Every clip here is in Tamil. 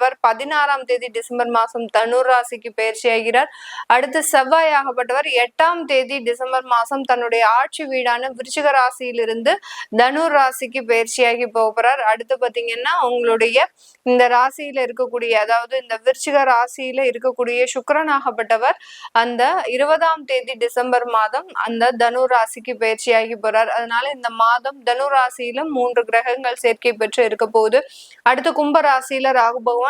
ஆகப்பட்டவர் பதினாறாம் தேதி டிசம்பர் மாதம் தனுர் ராசிக்கு பயிற்சி ஆகிறார். அடுத்து செவ்வாய் ஆகப்பட்டவர் எட்டாம் தேதி டிசம்பர் மாதம் தன்னுடைய ஆட்சி வீடான விருச்சிக ராசியிலிருந்து தனுர் ராசிக்கு பயிற்சியாகி போகிறார். அடுத்து பாத்தீங்கன்னா உங்களுடைய இந்த ராசியில இருக்கக்கூடிய அதாவது இந்த விருச்சிக ராசியில இருக்கக்கூடிய சுக்கரனாகப்பட்டவர் அந்த இருபதாம் தேதி டிசம்பர் மாதம் அந்த தனு ராசிக்கு பயிற்சியாகி போறார். அதனால இந்த மாதம் தனு ராசியிலும் மூன்று கிரகங்கள் சேர்க்கை பெற்று இருக்க போகுது. அடுத்து கும்ப ராசியில ராகு பகவான்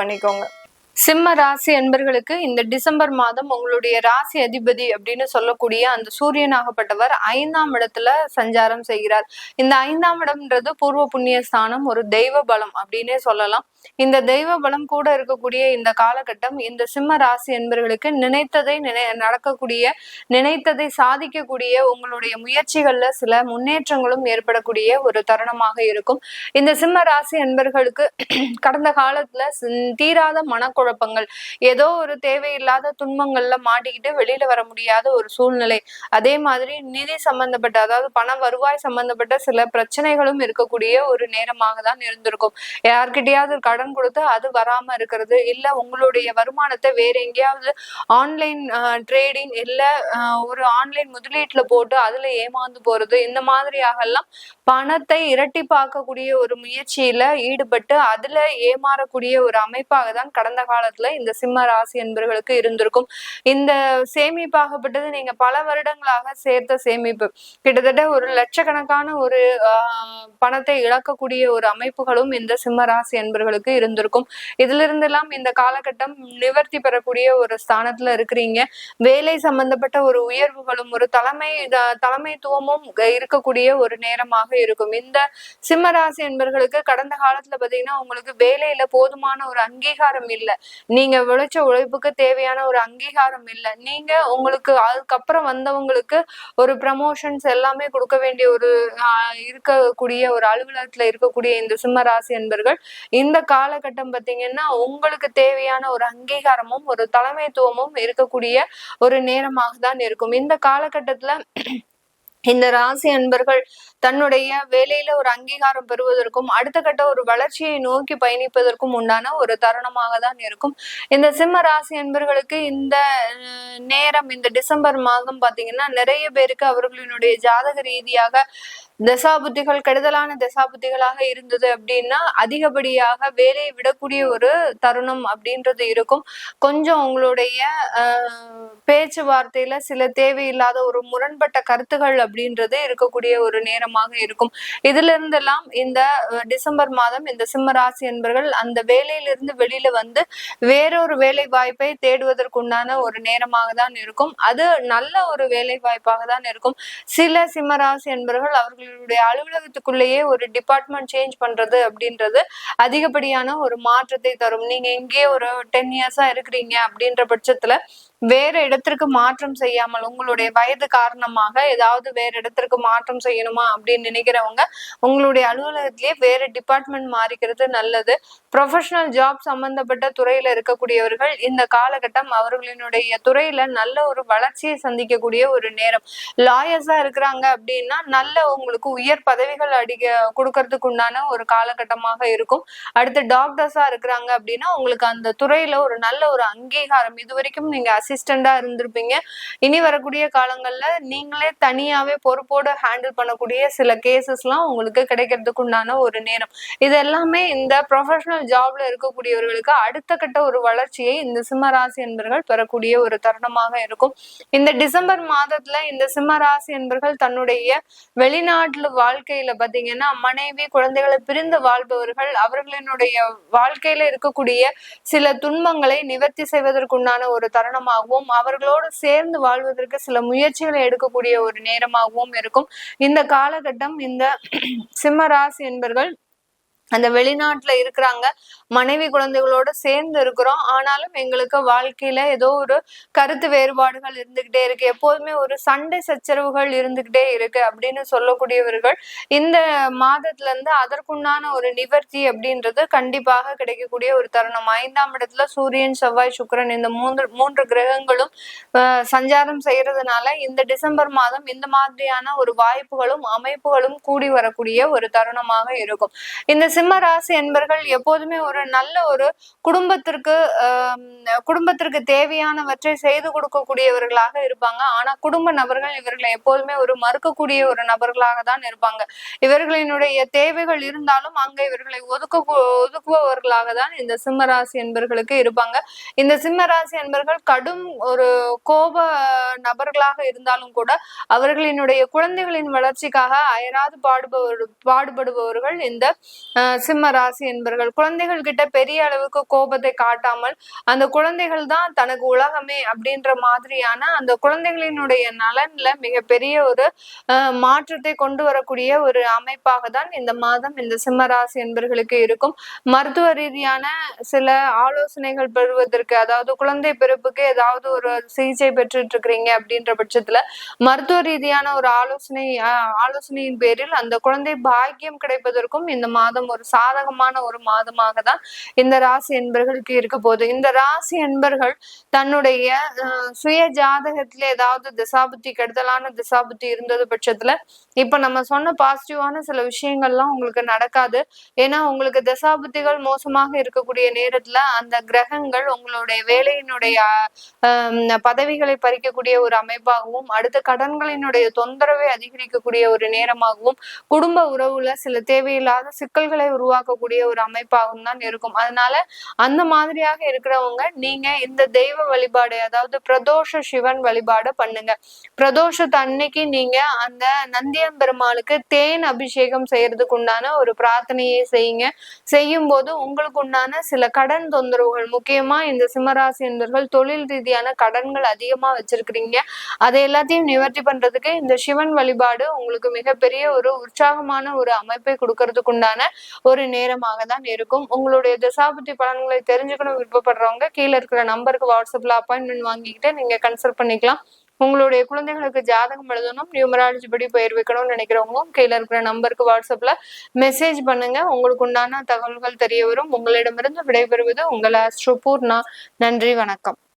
பண்ணிக்கோங்க. சிம்ம ராசி அன்பர்களுக்கு இந்த டிசம்பர் மாதம் உங்களுடைய ராசி அதிபதி அப்படின்னு சொல்லக்கூடிய அந்த சூரியனாகப்பட்டவர் ஐந்தாம் இடத்துல சஞ்சாரம் செய்கிறார். இந்த ஐந்தாம் இடம்ன்றது பூர்வ புண்ணிய ஸ்தானம் ஒரு தெய்வ பலம் அப்படின்னே சொல்லலாம். இந்த தெய்வ பலம் கூட இருக்கக்கூடிய இந்த காலகட்டம் இந்த சிம்ம ராசி என்பர்களுக்கு நினைத்ததை நினை நடக்கக்கூடிய நினைத்ததை சாதிக்கக்கூடிய உங்களுடைய முயற்சிகள்ல சில முன்னேற்றங்களும் ஏற்படக்கூடிய ஒரு தருணமாக இருக்கும். இந்த சிம்ம ராசி என்பர்களுக்கு கடந்த காலத்துல தீராத மனக்குழப்பங்கள் ஏதோ ஒரு தேவையில்லாத துன்பங்கள்ல மாட்டிக்கிட்டு வெளியில வர முடியாத ஒரு சூழ்நிலை. அதே மாதிரி நிதி சம்பந்தப்பட்ட அதாவது பண வருவாய் சம்பந்தப்பட்ட சில பிரச்சனைகளும் இருக்கக்கூடிய ஒரு நேரமாக தான் இருந்திருக்கும். யார்கிட்டயாவது கடன் கொடுத்து அது வராம இருக்கிறது இல்ல உங்களுடைய வருமானத்தை வேற எங்கேயாவது ஆன்லைன் ட்ரேடிங் இல்ல ஒரு ஆன்லைன் முதலீட்டுல போட்டு அதுல ஏமாந்து போறது இந்த மாதிரியாக எல்லாம் பணத்தை இரட்டி பார்க்கக்கூடிய ஒரு முயற்சியில ஈடுபட்டு அதுல ஏமாறக்கூடிய ஒரு அமைப்பாக தான் கடந்த காலத்துல இந்த சிம்ம ராசி என்பவர்களுக்கு இருந்திருக்கும். இந்த சேமிப்பாகப்பட்டது நீங்க பல வருடங்களாக சேர்த்த சேமிப்பு. கிட்டத்தட்ட ஒரு லட்சக்கணக்கான ஒரு பணத்தை இழக்கக்கூடிய ஒரு அமைப்புகளும் இந்த சிம்ம ராசி என்பவர்களுக்கு இருந்திருக்கும். இதுல இருந்தெல்லாம் இந்த காலகட்டம் நிவர்த்தி பெறக்கூடிய ஒரு ஸ்தானத்துல இருக்கிறீங்க. வேலை சம்பந்தப்பட்ட ஒரு உயர்வுகளும் ஒரு தலைமை தலைமைத்துவமும் இருக்கக்கூடிய ஒரு நேரமாக இருக்கும். இந்த சிம்மராசி என்பர்களுக்கு கடந்த காலத்துல பாத்தீங்கன்னா உங்களுக்கு வேலையில போதுமான ஒரு அங்கீகாரம் இல்லை. நீங்க விளைச்ச உழைப்புக்கு தேவையான ஒரு அங்கீகாரம் இல்லை. நீங்க உங்களுக்கு அதுக்கப்புறம் வந்தவங்களுக்கு ஒரு ப்ரமோஷன்ஸ் எல்லாமே கொடுக்க வேண்டிய ஒரு இருக்கக்கூடிய ஒரு அலுவலகத்துல இருக்கக்கூடிய இந்த சிம்மராசி என்பர்கள் இந்த காலகட்டம் பார்த்தீங்கன்னா உங்களுக்கு தேவையான ஒரு அங்கீகாரமும் ஒரு தலைமைத்துவமும் இருக்கக்கூடிய ஒரு நேரமாக தான் இருக்கும். இந்த காலகட்டத்துல இந்த ராசி அன்பர்கள் தன்னுடைய வேலையில ஒரு அங்கீகாரம் பெறுவதற்கும் அடுத்த கட்ட ஒரு வளர்ச்சியை நோக்கி பயணிப்பதற்கும் உண்டான ஒரு தருணமாக தான் இருக்கும். இந்த சிம்ம ராசி அன்பர்களுக்கு இந்த நேரம் இந்த டிசம்பர் மாதம் பாத்தீங்கன்னா நிறைய பேருக்கு அவர்களினுடைய ஜாதக ரீதியாக தசாபுத்திகள் கெடுதலான தசாபுத்திகளாக இருந்தது அப்படின்னா அதிகப்படியாக வேலையை விடக்கூடிய ஒரு தருணம் அப்படின்றது இருக்கும். கொஞ்சம் உங்களுடைய பேச்சுவார்த்தையில சில தேவையில்லாத ஒரு முரண்பட்ட கருத்துகள் அப்படின்றது இருக்கக்கூடிய ஒரு நேரமாக இருக்கும். இதுல இருந்தெல்லாம் இந்த டிசம்பர் மாதம் இந்த சிம்ம ராசி என்பர்கள் அந்த வேலையிலிருந்து வெளியில வந்து வேறொரு வேலை வாய்ப்பை தேடுவதற்குண்டான ஒரு நேரமாக தான் இருக்கும். அது நல்ல ஒரு வேலை வாய்ப்பாக தான் இருக்கும். சில சிம்மராசி என்பர்கள் அவர்களுடைய அலுவலகத்துக்குள்ளேயே ஒரு டிபார்ட்மெண்ட் சேஞ்ச் பண்றது அப்படின்றது அதிகப்படியான ஒரு மாற்றத்தை தரும். நீங்க எங்கேயே ஒரு டென் இயர்ஸா இருக்கிறீங்க அப்படின்ற பட்சத்துல வேற இடத்திற்கு மாற்றம் செய்யாமல் உங்களுடைய வயது காரணமாக ஏதாவது வேற இடத்திற்கு மாற்றம் செய்யணுமா அப்படின்னு நினைக்கிறவங்க உங்களுடைய அலுவலகத்திலேயே வேற டிபார்ட்மெண்ட் மாறிக்கிறது நல்லது. ப்ரொஃபஷனல் ஜாப் சம்பந்தப்பட்ட துறையில இருக்கக்கூடியவர்கள் இந்த காலகட்டம் அவர்களினுடைய துறையில நல்ல ஒரு வளர்ச்சியை சந்திக்கக்கூடிய ஒரு நேரம். லாயர்ஸா இருக்கிறாங்க அப்படின்னா நல்ல உங்களுக்கு உயர் பதவிகள் அடிக்க கொடுக்கறதுக்கு உண்டான ஒரு காலகட்டமாக இருக்கும். அடுத்து டாக்டர்ஸா இருக்கிறாங்க அப்படின்னா உங்களுக்கு அந்த துறையில ஒரு நல்ல ஒரு அங்கீகாரம். இது வரைக்கும் நீங்க அசிஸ்டண்டா இருந்திருப்பீங்க. இனி வரக்கூடிய காலங்கள்ல நீங்களே தனியாவே பொறுப்போடு ஹேண்டில் பண்ணக்கூடிய சில கேசஸ்லாம் உங்களுக்கு கிடைக்கிறதுக்கு உண்டான ஒரு நேரம். இது எல்லாமே இந்த ப்ரொஃபஷனல் ஜாப்ல இருக்கக்கூடியவர்களுக்கு அடுத்த கட்ட ஒரு வளர்ச்சியை இந்த சிம்மராசி என்பர்கள் பெறக்கூடிய ஒரு தருணமாக இருக்கும். இந்த டிசம்பர் மாதத்துல இந்த சிம்மராசி என்பர்கள் தன்னுடைய வெளிநாட்டுல வாழ்க்கையில பாத்தீங்கன்னா மனைவி குழந்தைகளை பிரிந்து வாழ்பவர்கள் அவர்களினுடைய வாழ்க்கையில இருக்கக்கூடிய சில துன்பங்களை நிவர்த்தி செய்வதற்குண்டான ஒரு தருணமாகவும் அவர்களோடு சேர்ந்து வாழ்வதற்கு சில முயற்சிகளை எடுக்கக்கூடிய ஒரு நேரமாகவும் இருக்கும். இந்த காலகட்டம் இந்த சிம்மராசி என்பர்கள் அந்த வெளிநாட்டுல இருக்கிறாங்க. மனைவி குழந்தைகளோட சேர்ந்து இருக்கிறோம். ஆனாலும் எங்களுக்கு வாழ்க்கையில ஏதோ ஒரு கருத்து வேறுபாடுகள் இருந்துகிட்டே இருக்கு. எப்போதுமே ஒரு சண்டை சச்சரவுகள் இருந்துகிட்டே இருக்கு அப்படின்னு சொல்லக்கூடியவர்கள் இந்த மாதத்துல இருந்து அதற்குண்டான ஒரு நிவர்த்தி அப்படின்றது கண்டிப்பாக கிடைக்கக்கூடிய ஒரு தருணம். ஐந்தாம் இடத்துல சூரியன் செவ்வாய் சுக்கரன் இந்த மூன்று மூன்று கிரகங்களும் சஞ்சாரம் செய்யறதுனால இந்த டிசம்பர் மாதம் இந்த மாதிரியான ஒரு வாய்ப்புகளும் அமைப்புகளும் கூடி வரக்கூடிய ஒரு தருணமாக இருக்கும். இந்த சிம்ம ராசி என்பர்கள் எப்போதுமே ஒரு நல்ல ஒரு குடும்பத்திற்கு குடும்பத்திற்கு தேவையானவற்றை செய்து கொடுக்கக்கூடியவர்களாக இருப்பாங்க. ஆனா குடும்ப நபர்கள் இவர்களை எப்போதுமே ஒரு மறுக்கக்கூடிய ஒரு நபர்களாக தான் இருப்பாங்க. இவர்களினுடைய தேவைகள் இருந்தாலும் அங்க இவர்களை ஒதுக்க ஒதுக்குபவர்களாக தான் இந்த சிம்மராசி என்பர்களுக்கு இருப்பாங்க. இந்த சிம்மராசி என்பர்கள் கடும் ஒரு கோப நபர்களாக இருந்தாலும் கூட அவர்களினுடைய குழந்தைகளின் வளர்ச்சிக்காக அயராது பாடுபவர் பாடுபடுபவர்கள் இந்த சிம்ம ராசி என்பர்கள் குழந்தைகள் கிட்ட பெரிய அளவுக்கு கோபத்தை காட்டாமல் அந்த குழந்தைகள் தான் தனக்கு உலகமே அப்படின்ற மாதிரியான அந்த குழந்தைகளினுடைய நலன்ல மிகப்பெரிய ஒரு மாற்றத்தை கொண்டு வரக்கூடிய ஒரு அமைப்பாக தான் இந்த மாதம் இந்த சிம்ம ராசி என்பர்களுக்கு இருக்கும். மருத்துவ ரீதியான சில ஆலோசனைகள் பெறுவதற்கு அதாவது குழந்தை பிறப்புக்கு ஏதாவது ஒரு சிகிச்சை பெற்றுட்டு இருக்கிறீங்க அப்படின்ற பட்சத்துல மருத்துவ ரீதியான ஒரு ஆலோசனை ஆலோசனையின் பேரில் அந்த குழந்தை பாக்கியம் கிடைப்பதற்கும் இந்த மாதம் ஒரு ஒரு சாதகமான ஒரு மாதமாக தான் இந்த ராசி என்பர்களுக்கு இருக்க போகுது. இந்த ராசி என்பர்கள் தன்னுடைய சுய ஜாதகத்துல ஏதாவது திசாபுத்தி கெடுதலான திசாபுத்தி இருந்தது பட்சத்துல இப்ப நம்ம சொன்ன பாசிட்டிவான சில விஷயங்கள்லாம் உங்களுக்கு நடக்காது. ஏன்னா உங்களுக்கு திசாபுத்திகள் மோசமாக இருக்கக்கூடிய நேரத்துல அந்த கிரகங்கள் உங்களுடைய வேலையினுடைய பதவிகளை பறிக்கக்கூடிய ஒரு அமைப்பாகவும் அடுத்த கடன்களினுடைய தொந்தரவை அதிகரிக்கக்கூடிய ஒரு நேரமாகவும் குடும்ப உறவுல சில தேவையில்லாத சிக்கல்கள் உருவாக்கக்கூடிய ஒரு அமைப்பாகவும் தான் இருக்கும். அதனால அந்த மாதிரியாக இருக்கிறவங்க நீங்க இந்த தெய்வ வழிபாடு அதாவது பிரதோஷ சிவன் வழிபாடு பண்ணுங்க. பிரதோஷத்து அன்னைக்கு நீங்க அந்த நந்தியம்பெருமாளுக்கு தேன் அபிஷேகம் செய்யறதுக்கு உண்டான ஒரு பிரார்த்தனையை செய்யுங்க. செய்யும் போது உங்களுக்கு உண்டான சில கடன் தொந்தரவுகள் முக்கியமா இந்த சிம்மராசி என்பர்கள் தொழில் ரீதியான கடன்கள் அதிகமா வச்சிருக்கிறீங்க. அதை எல்லாத்தையும் நிவர்த்தி பண்றதுக்கு இந்த சிவன் வழிபாடு உங்களுக்கு மிகப்பெரிய ஒரு உற்சாகமான ஒரு அமைப்பை கொடுக்கறதுக்கு உண்டான ஒரு நேரமாக தான் இருக்கும். உங்களுடைய தசாபதி பலன்களை தெரிஞ்சுக்கணும் விருப்பப்படுறவங்க கீழே இருக்கிற நம்பருக்கு வாட்ஸ்அப்ல அப்பாயின்மெண்ட் வாங்கிக்கிட்டு நீங்க கன்சல்ட் பண்ணிக்கலாம். உங்களுடைய குழந்தைகளுக்கு ஜாதகம் எழுதணும் நியூமராலஜி படி பெயர் வைக்கணும்னு நினைக்கிறவங்களும் கீழே இருக்கிற நம்பருக்கு வாட்ஸ்அப்ல மெசேஜ் பண்ணுங்க. உங்களுக்கு உண்டான தகவல்கள் தெரிய வரும். உங்களிடமிருந்து விடைபெறுவது உங்கள் அஸ்ட்ரோபூர்ணா நன்றி வணக்கம்.